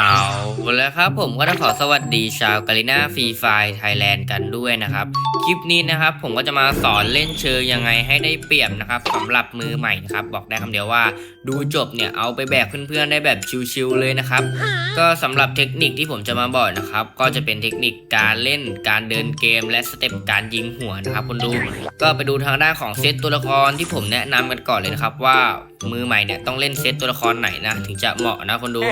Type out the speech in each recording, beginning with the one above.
เอาแล้วครับผมก็ต้องขอสวัสดีชาวกาลิน่าฟรีไฟไทยแลนด์กันด้วยนะครับ คลิปนี้นะครับผมก็จะมาสอนเล่นเชิงยังไงให้ได้เปรียบนะครับสำหรับมือใหม่นะครับบอกได้คำเดียวว่า ดูจบเนี่ยเอาไปแบกเพื่อนๆได้แบบชิวๆเลยนะครับ ก็สำหรับเทคนิคที่ผมจะมาบอกนะครับ ก็จะเป็นเทคนิคการเล่นการเดินเกม และสเต็ปการยิงหัวนะครับคนดูก็ไปดูทางด้านของเซตตัวละครที่ผมแนะนำกันก่อนเลยนะครับว่ามือใหม่เนี่ยต้องเล่นเซตตัวละครไหนนะถึงจะเหมาะนะคนดู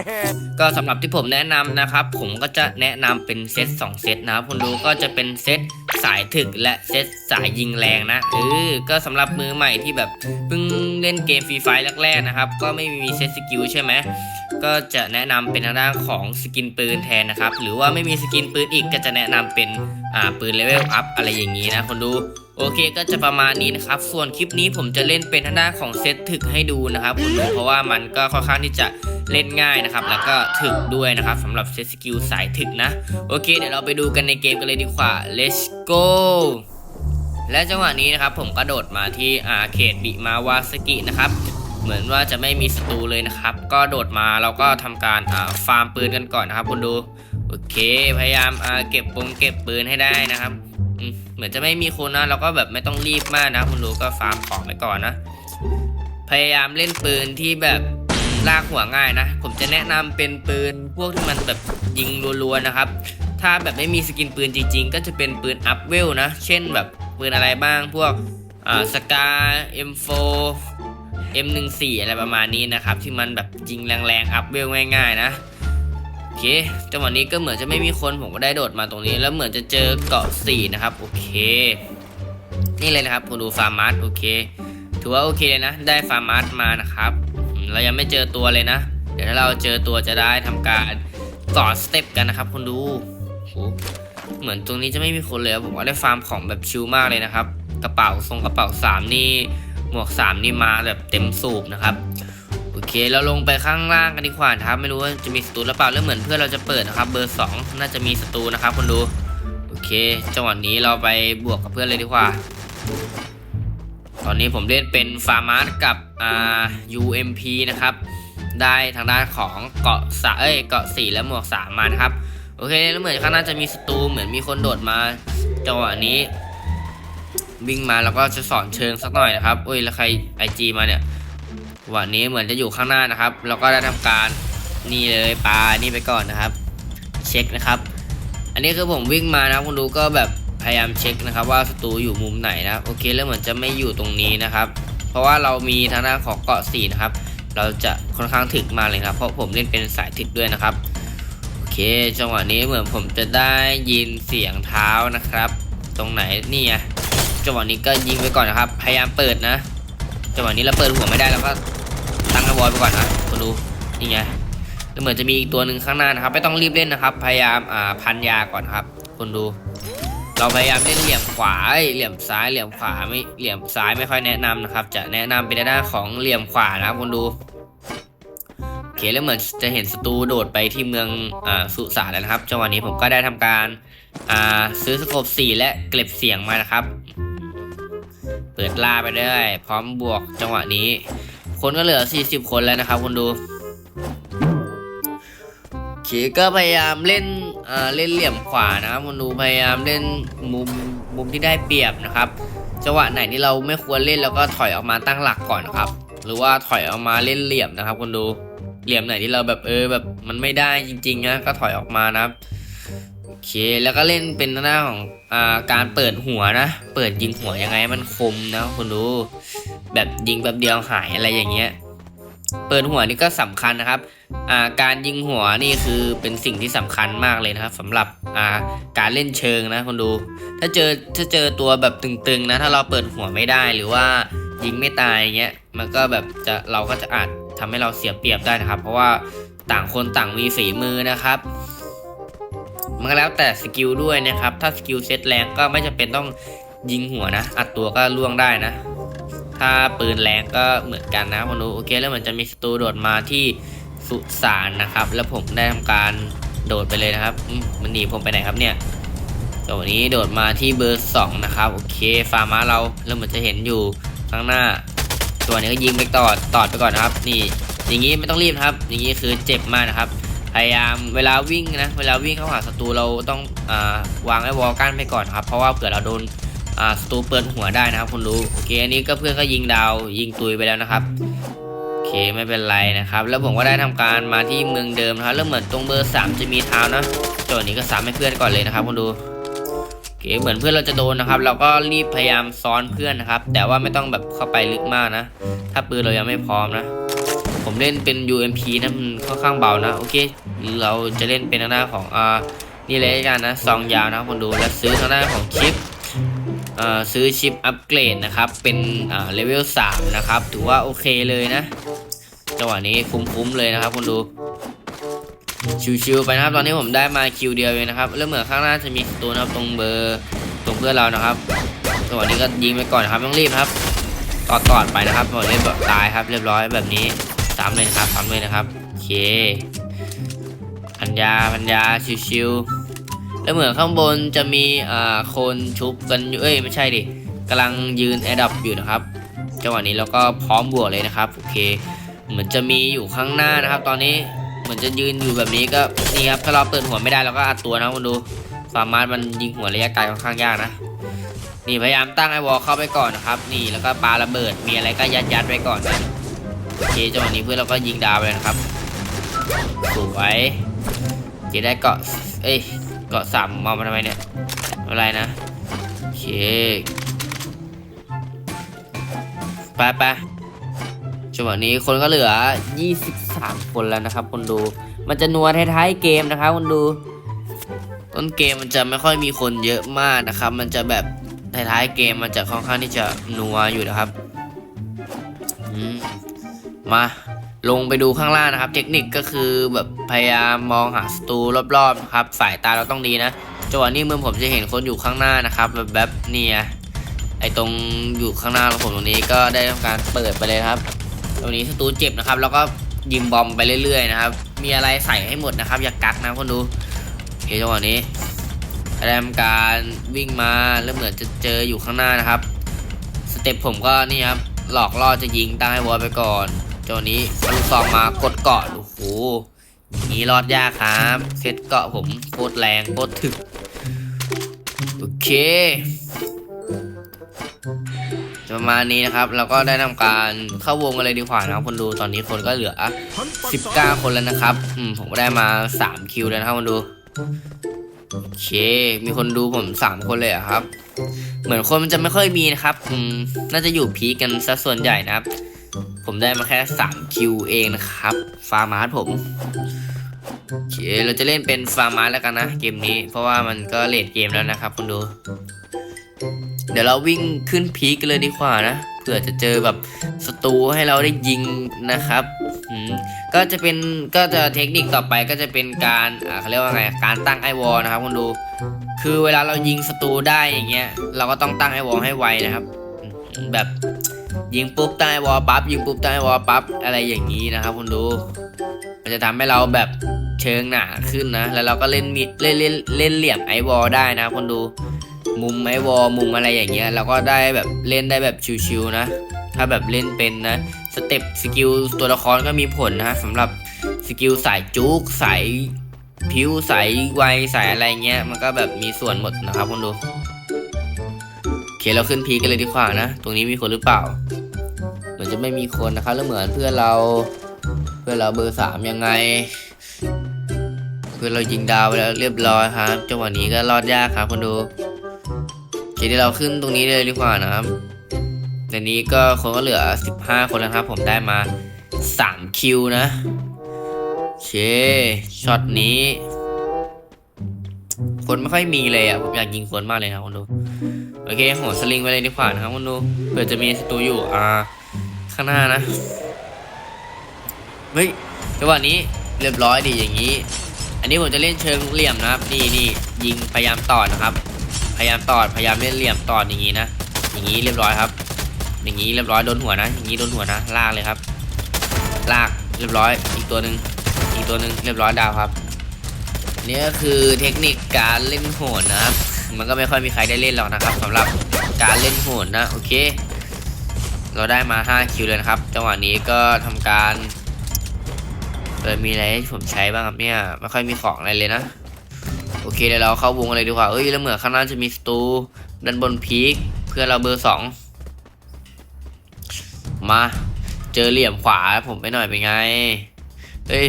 ก็สำหรับที่ผมแนะนำนะครับ ผมก็จะแนะนำเป็นเซต2เซตนะครับคนดูก็จะเป็นเซตสายถึกและเซตสายยิงแรงนะเออก็สำหรับมือใหม่ที่แบบเพิ่งเล่นเกมฟรีไฟแรกๆนะครับ ก็ไม่มีเซตสกิลใช่ไหม ก็จะแนะนำเป็นทางด้านของสกินปืนแทนนะครับ หรือว่าไม่มีสกินปืนอีกก็จะแนะนำเป็นอ่าปืนเลเวลอัพอะไรอย่างนี้นะคนดูโอเคก็จะประมาณนี้นะครับ ส่วนคลิปนี้ผมจะเล่นเป็นทางด้านของเซตถึกให้ดูนะครับคุณดูเพราะว่ามันก็ค่อนข้างที่จะเล่นง่ายนะครับ แล้วก็ถึกด้วยนะครับสำหรับเซตสกิลสายถึกนะ โอเค เดี๋ยวเราไปดูกันในเกมกันเลยดีกว่า let's go และจังหวะนี้นะครับผมกระโดดมาที่อาเขตบิมาวาสกินะครับ เหมือนว่าจะไม่มีศัตรูเลยนะครับ ก็โดดมาเราก็ทำการฟาร์มปืนกันก่อนนะครับคุณดูโอเค พยายามเก็บปงเก็บปืนให้ได้นะครับเหมือนจะไม่มีคนนะ เราก็แบบไม่ต้องรีบมากนะคุณดูก็ฟาร์มของไปก่อนนะ พยายามเล่นปืนที่แบบลากหัวง่ายนะ ผมจะแนะนำเป็นปืนพวกที่มันแบบยิงรัวๆนะครับ ถ้าแบบไม่มีสกินปืนจริง ๆ ก็จะเป็นปืนอัพเวลนะ เช่นแบบปืนอะไรบ้างพวกอ่าสกา M4 M14 อะไรประมาณนี้นะครับ ที่มันแบบยิงแรงๆ อัพเวลง่ายๆนะโอเคจังหวะนี้ก็เหมือนจะไม่มีคนผมก็ได้โดดมาตรงนี้ แล้วเหมือนจะเจอเกาะสี่นะครับโอเค นี่เลยนะครับผมดูฟาร์มัสโอเค ถือว่าโอเคเลยนะ ได้ฟาร์มัสมานะครับเรายังไม่เจอตัวเลยนะ เดี๋ยวถ้าเราเจอตัวจะได้ทำการต่อสเต็ปกันนะครับคนดูโหเหมือนตรงนี้จะไม่มีคนเลยผมว่าได้ฟาร์มของแบบชิลมากเลยนะครับ กระเป๋าทรงกระเป๋าสามนี่ หมวกสามนี่มาแบบเต็มสูบนะครับ โอเคเราลงไปข้างล่างกันดีกว่านะครับ ไม่รู้ว่าจะมีศัตรูหรือเปล่าแล้วเหมือนเพื่อนเราจะเปิดนะครับ เบอร์สองน่าจะมีศัตรูนะครับคนดูโอเคจังหวะนี้เราไปบวกกับเพื่อนเลยดีกว่า ตอนนี้ผมเล่นเป็นฟาร์มาร์กับอ่า UMP นะครับได้ทางด้านของเกาะสะเอ้ยเกาะสี่และหมวกสามมานะครับ โอเคแล้วเหมือนข้างหน้าจะมีศัตรูเหมือนมีคนโดดมาจังหวะนี้ วิ่งมาแล้วก็จะสอนเชิงสักหน่อยนะครับอุ้ยแล้วใครไอจีมาเนี่ยวันนี้เหมือนจะอยู่ข้างหน้านะครับเราก็ได้ทำการนี่เลยปลานี่ไปก่อนนะครับ เช็คนะครับ อันนี้คือผมวิ่งมานะคุณดูก็แบบพยายามเช็คนะครับ ว่าศัตรูอยู่มุมไหนนะครับโอเคแล้วเหมือนจะไม่อยู่ตรงนี้นะครับ เพราะว่าเรามีทางด้านของเกาะสี่นะครับ เราจะค่อนข้างถึกมาเลยครับ เพราะผมเล่นเป็นสายถึกด้วยนะครับโอเค จังหวะนี้เหมือนผมจะได้ยินเสียงเท้านะครับ ตรงไหนนี่ไง จังหวะนี้ก็ยิงไปก่อนนะครับ พยายามเปิดนะ จังหวะนี้เราเปิดหัวไม่ได้แล้วก็ตั้งกระบอยไปก่อนนะคุณดูนี่ไงแล้วเหมือนจะมีอีกตัวหนึ่งข้างหน้านะครับ ไม่ต้องรีบเล่นนะครับ พยายามอ่าพันยาก่อนครับคุณดู เราพยายามเล่นเหลี่ยมขวาเหลี่ยมซ้ายเหลี่ยมขวาไม่เหลี่ยมซ้ายไม่ค่อยแนะนำนะครับ จะแนะนำเป็นด้าของเหลี่ยมขวานะครับคุณดูโอเคแล้วเหมือนจะเห็นศัตรูโดดไปที่เมืองอ่าสุสานแล้วนะครับจังหวะนี้ผมก็ได้ทำการอ่าซื้อสโคป4และเก็บเสียงมานะครับ เปิดล่าไปได้ พร้อมบวกจังหวะนี้ คนก็เหลือ 40 คนแล้วนะครับคุณดูโอเคก็พยายามเล่นเอ่อเล่นเหลี่ยมขวานะครับคุณดูพยายามเล่นมุมมุมที่ได้เปรียบนะครับจังหวะไหนที่เราไม่ควรเล่นเราก็ถอยออกมาตั้งหลักก่อนนะครับ หรือว่าถอยออกมาเล่นเหลี่ยมนะครับคุณดูเหลี่ยมไหนที่เราแบบเออแบบมันไม่ได้จริงๆนะก็ถอยออกมานะครับ เคแล้วก็เล่นเป็นหน้าของอ่าการเปิดหัวนะ เปิดยิงหัวยังไงมันคมนะคุณดูแบบยิงแบบเดียวหายอะไรอย่างเงี้ยเปิดหัวนี่ก็สำคัญนะครับอ่าการยิงหัวนี่คือเป็นสิ่งที่สำคัญมากเลยนะครับสำหรับอ่าการเล่นเชิงนะคุณดู ถ้าเจอถ้าเจอตัวแบบตึงๆนะถ้าเราเปิดหัวไม่ได้หรือว่ายิงไม่ตายอย่างเงี้ยมันก็แบบจะเราก็จะอาจทำให้เราเสียเปรียบได้นะครับ เพราะว่าต่างคนต่างมีฝีมือนะครับ มันก็แล้วแต่สกิลด้วยนะครับ ถ้าสกิลเซตแรงก็ไม่จำเป็นต้องยิงหัวนะ อัดตัวก็ล่วงได้นะ ถ้าปืนแรงก็เหมือนกันนะคุณดูโอเค แล้วเหมือนจะมีศัตรูโดดมาที่สุสานนะครับ แล้วผมได้ทำการโดดไปเลยนะครับ มันหนีผมไปไหนครับเนี่ยตัวนี้โดดมาที่เบอร์สองนะครับโอเคฟาร์มาเราแล้วเหมือนจะเห็นอยู่ข้างหน้า ตัวนี้ก็ยิงไปต่อตอดไปก่อนนะครับ นี่ อย่างนี้ไม่ต้องรีบครับ อย่างนี้คือเจ็บมากนะครับ พยายามเวลาวิ่งนะเวลาวิ่งเข้าหาศัตรูเราต้องอาวางไอ้วอลกั้นไปก่อนครับเพราะว่าเผื่อเราโดนศัตรูเปิดหัวได้นะครับคุณรู้โอเคอันนี้ก็เพื่อนก็ยิงดาวยิงตุยไปแล้วนะครับโอเคไม่เป็นไรนะครับ แล้วผมก็ได้ทำการมาที่เมืองเดิมนะครับแล้วเหมือนตรงเบอร์สามจะมีเท้านะจดนี้ก็สามให้เพื่อนก่อนเลยนะครับคุณดูโอเคเหมือนเพื่อนเราจะโดนนะครับ เราก็รีบพยายามซ้อนเพื่อนนะครับ แต่ว่าไม่ต้องแบบเข้าไปลึกมากนะ ถ้าปืนเรายังไม่พร้อมนะ ผมเล่นเป็น UMP นะมันค่อนข้างเบานะโอเค เราจะเล่นเป็นทางหน้าของอ่านี่เลยกันนะซองยาวนะคนดูแล้วซื้อทางหน้าของชิปอ่อซื้อชิปอัปเกรดนะครับ เป็นอ่าเลเวล3นะครับ ถือว่าโอเคเลยนะ จังหวะนี้คุ้มๆเลยนะครับคนดู ชิวๆไปนะครับ ตอนนี้ผมได้มาคิวเดียวเองนะครับแล้วเหมือนข้างหน้าจะมีตัวนะครับ ตรงเบอร์ตรงเพื่อนเรานะครับ จังหวะนี้ก็ยิงไปก่อนนครับ ต้องรีบครับต่อต่อดไปนะครับหมดเล่นแบบตายครับ เรียบร้อยแบบนี้ สามเลยนะครับสามเลยนะครับโอเคพันยาพันยาชิวๆแล้วเหมือนข้างบนจะมีอ่าคนชุบกันอยู่เอ้ยไม่ใช่ดิกำลังยืนแอดับอยู่นะครับจังหวะนี้เราก็พร้อมบวกเลยนะครับโอเค เหมือนจะมีอยู่ข้างหน้านะครับ ตอนนี้เหมือนจะยืนอยู่แบบนี้ก็นี่ครับถ้าเราเปิดหัวไม่ได้เราก็อัดตัวนะคุณดูสามารถมันยิงหัวระยะไกลค่อนข้างยากนะนี่พยายามตั้งไอ้วอลเข้าไปก่อนนะครับ นี่แล้วก็ปาระเบิดมีอะไรก็ยัดยัดไว้ก่อนนะ โอเคจังหวะนี้เพื่อนเราก็ยิงดาวไปนะครับ สวยโอเคได้เกาะ เอ้ย เกาะสามมองมาทำไมเนี่ยไม่เป็นไรนะ โอเคไปไปจังหวะนี้คนก็เหลือ 23 คนแล้วนะครับคนดู มันจะนัวท้ายๆเกมนะครับคนดู ต้นเกมมันจะไม่ค่อยมีคนเยอะมากนะครับ มันจะแบบท้ายๆเกมมันจะค่อนข้างที่จะนัวอยู่นะครับ อืม มาลงไปดูข้างล่างนะครับ เทคนิคก็คือแบบพยายามมองหาศัตรูรอบๆครับ สายตาเราต้องดีนะจังหวะนี้มือผมจะเห็นคนอยู่ข้างหน้านะครับ แบบแบบเนี่ยไอตรงอยู่ข้างหน้าของผมตรงนี้ก็ได้ทำการเปิดไปเลยครับตรงนี้ศัตรูเจ็บนะครับ แล้วก็ยิงบอมไปเรื่อยๆนะครับ มีอะไรใส่ให้หมดนะครับ อย่ากักนะคนดูโอเคจังหวะนี้ได้ทำการวิ่งมาแล้วเหมือนจะเจออยู่ข้างหน้านะครับ สเต็ปผมก็นี่ครับหลอกล่อจะยิงตั้งให้วอลไปก่อน จนนี้ลูกซองมากดเกาะโอ้โหอย่างนี้รอดยากครับเซตเกาะผมโคตรแรงโคตรถึกโอเคประมาณนี้นะครับเราก็ได้ทำการเข้าวงกันเลยดีกว่านะครับคนดูตอนนี้คนก็เหลือ 19 คนแล้วนะครับอืมผมก็ได้มา 3 คิวแล้วนะครับคนดูโอเค มีคนดูผมสามคนเลยอะครับ เหมือนคนมันจะไม่ค่อยมีนะครับอืมน่าจะอยู่พีกันซะส่วนใหญ่นะครับ ผมได้มาแค่สามคิวเองนะครับ ฟาร์มาร์ผมโอเคเราจะเล่นเป็นฟาร์มาร์แล้วกันนะ เกมนี้ เพราะว่ามันก็เลดเกมแล้วนะครับคุณดู เดี๋ยวเราวิ่งขึ้นพีกันเลยดีกว่านะเผื่อจะเจอแบบศัตรูให้เราได้ยิงนะครับก็จะเป็นก็จะเทคนิคต่อไปก็จะเป็นการอ่าเขาเรียกว่าไงการตั้งไอวอลนะครับคุณดู คือเวลาเรายิงศัตรูได้อย่างเงี้ยเราก็ต้องตั้งไอวอลให้ไวนะครับ แบบ ยิงปุ๊บตั้งไอวอลปั๊บยิงปุ๊บตั้งไอวอลปั๊บอะไรอย่างนี้นะครับคุณดูมันจะทำให้เราแบบเชิงหนาขึ้นนะ แล้วเราก็เล่นมีเล่นเล่นเล่นเหลี่ยมไอวอลได้นะคุณดู มุมไอวอลมุมอะไรอย่างเงี้ยเราก็ได้แบบเล่นได้แบบชิวๆนะ ถ้าแบบเล่นเป็นนะสเต็ปสกิลตัวละครก็มีผลนะสำหรับสกิลสายจุกสายผิวสายไวสายอะไรเงี้ย มันก็แบบมีส่วนหมดนะครับคุณดูโอเคเราขึ้นพีกันเลยดีกว่านะ ตรงนี้มีคนหรือเปล่า เหมือนจะไม่มีคนนะครับแล้วเหมือนเพื่อนเรา เพื่อนเราเบอร์สามยังไง เพื่อนเรายิงดาวไปแล้วเรียบร้อยครับจังหวะนี้ก็รอดยากครับคุณดูเดี๋ยวเราขึ้นตรงนี้เลยดีกว่านะครับในนี้ก็คนก็เหลือ 15 คนแล้วครับ ผมได้มา 3 คิวนะโอเคช็อตนี้ คนไม่ค่อยมีเลยอะผมอยากยิงคนมากเลยนะคุณดูโอเคโหนสลิงไปเลยดีกว่านะครับคุณดูเผื่อจะมีศัตรูอยู่อ่า ข้างหน้านะ เฮ้ยจังหวะนี้เรียบร้อยดีอย่างนี้ อันนี้ผมจะเล่นเชิงเหลี่ยมนะครับ นี่นี่ยิงพยายามตอดนะครับ พยายามตอดพยายามเล่นเหลี่ยมตอดอย่างนี้นะ อย่างนี้เรียบร้อยครับ อย่างนี้เรียบร้อยโดนหัวนะ อย่างนี้โดนหัวนะ ลากเลยครับ ลากเรียบร้อย อีกตัวหนึ่งอีกตัวหนึ่งเรียบร้อยดาวครับนี่ก็คือเทคนิคการเล่นโหนนะครับ มันก็ไม่ค่อยมีใครได้เล่นหรอกนะครับสำหรับการเล่นโหนนะ โอเค เราได้มา 5 คิวเลยนะครับ จังหวะนี้ก็ทำการเออมีอะไรให้ผมใช้บ้างครับเนี่ย ไม่ค่อยมีของอะไรเลยนะ โอเคเดี๋ยวเราเข้าวงกันเลยดีกว่า เอ้ยแล้วเหมือนข้างหน้าจะมีสตูด้านบนพีคเพื่อเราเบอร์สองมาเจอเหลี่ยมขวาผมไปหน่อยเป็นไงเฮ้ย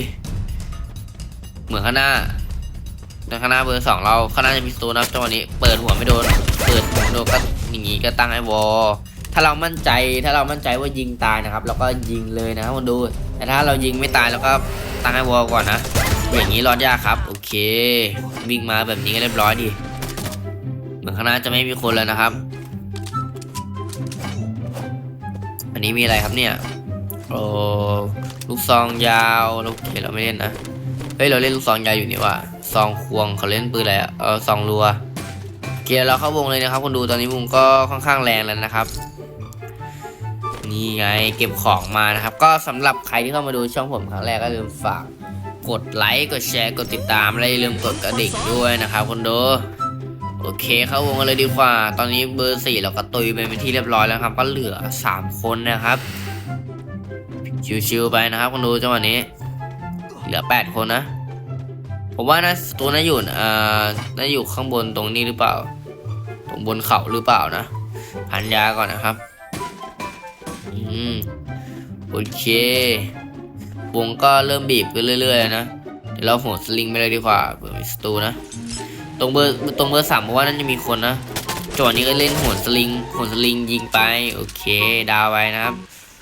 เหมือนข้างหน้าข้างหน้าเบอร์สองเราข้างหน้าจะมีสตูนะครับจังหวะนี้ เปิดหัวไม่โดน เปิดหัวโดนก็อย่างงี้ก็ตั้งไอ้วอล ถ้าเรามั่นใจถ้าเรามั่นใจว่ายิงตายนะครับเราก็ยิงเลยนะครับคนดู แต่ถ้าเรายิงไม่ตายเราก็ตั้งไอ้วอลก่อนนะ อย่างนี้รอดยากครับ โอเค วิ่งมาแบบนี้ก็เรียบร้อยดีเหมือนข้างหน้าจะไม่มีคนแล้วนะครับ อันนี้มีอะไรครับเนี่ยโอ้ลูกซองยาวโอเคเราไม่เล่นนะเฮ้ยเราเล่นลูกซองยาวอยู่นี่ว่าซองควงเขาเล่นปืนอะไรอะเออซองรัวโอเคเราเข้าวงเลยนะครับคนดูตอนนี้วงก็ค่อนข้างแรงแล้วนะครับ นี่ไงเก็บของมานะครับ ก็สำหรับใครที่เข้ามาดูช่องผมครั้งแรกก็ลืมฝากกดไลค์กดแชร์กดติดตามและอย่าลืมกดกระดิ่งด้วยนะครับคนดูโอเคเข้าวงกันเลยดีกว่า ตอนนี้เบอร์สี่เราก็ตุยไปเป็นที่เรียบร้อยแล้วครับ ก็เหลือสามคนนะครับชิวๆไปนะครับคนดูจังหวะนี้ เหลือแปดคนนะผมว่านะตัวน่าอยู่อ่าน่าอยู่ข้างบนตรงนี้หรือเปล่า ตรงบนเขาหรือเปล่านะพันยาก่อนนะครับ มโอเควงก็เริ่มบีบขึ้นเรื่อยๆนะเดี๋ยวเราโหดสลิงไปเลยดีกว่าเบอร์สตูนะ ตรงเบอร์ตรงเบอร์สามเพราะว่านั่นจะมีคนนะจังหวะนี้ก็เล่นโหนสลิงโหนสลิงยิงไปโอเค ดาวไว้นะครับ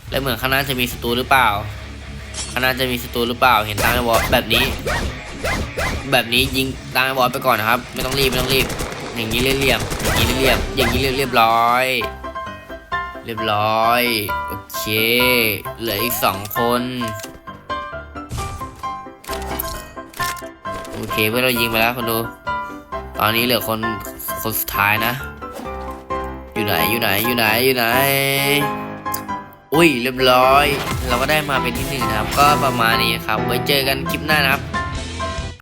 แล้วเหมือนข้างหน้าจะมีศัตรูหรือเปล่าข้างหน้าจะมีศัตรูหรือเปล่าเห็นตั้งไอ้บอลแบบนี้ แบบนี้ยิงตั้งไอ้บอลไปก่อนนะครับ ไม่ต้องรีบไม่ต้องรีบ อย่างนี้เรียบๆอย่างนี้เรียบๆอย่างนี้เรียบร้อย เรียบร้อย โอเค เหลืออีกสองคน โอเคเพื่อนเรายิงไปแล้วคนดู ตอนนี้เหลือคนคนสุดท้ายนะ อยู่ไหนอยู่ไหนอยู่ไหนอยู่ไหน อุ้ยเรียบร้อย เราก็ได้มาเป็นที่หนึ่งนะครับ ก็ประมาณนี้ครับ ไว้เจอกันคลิปหน้านะครับ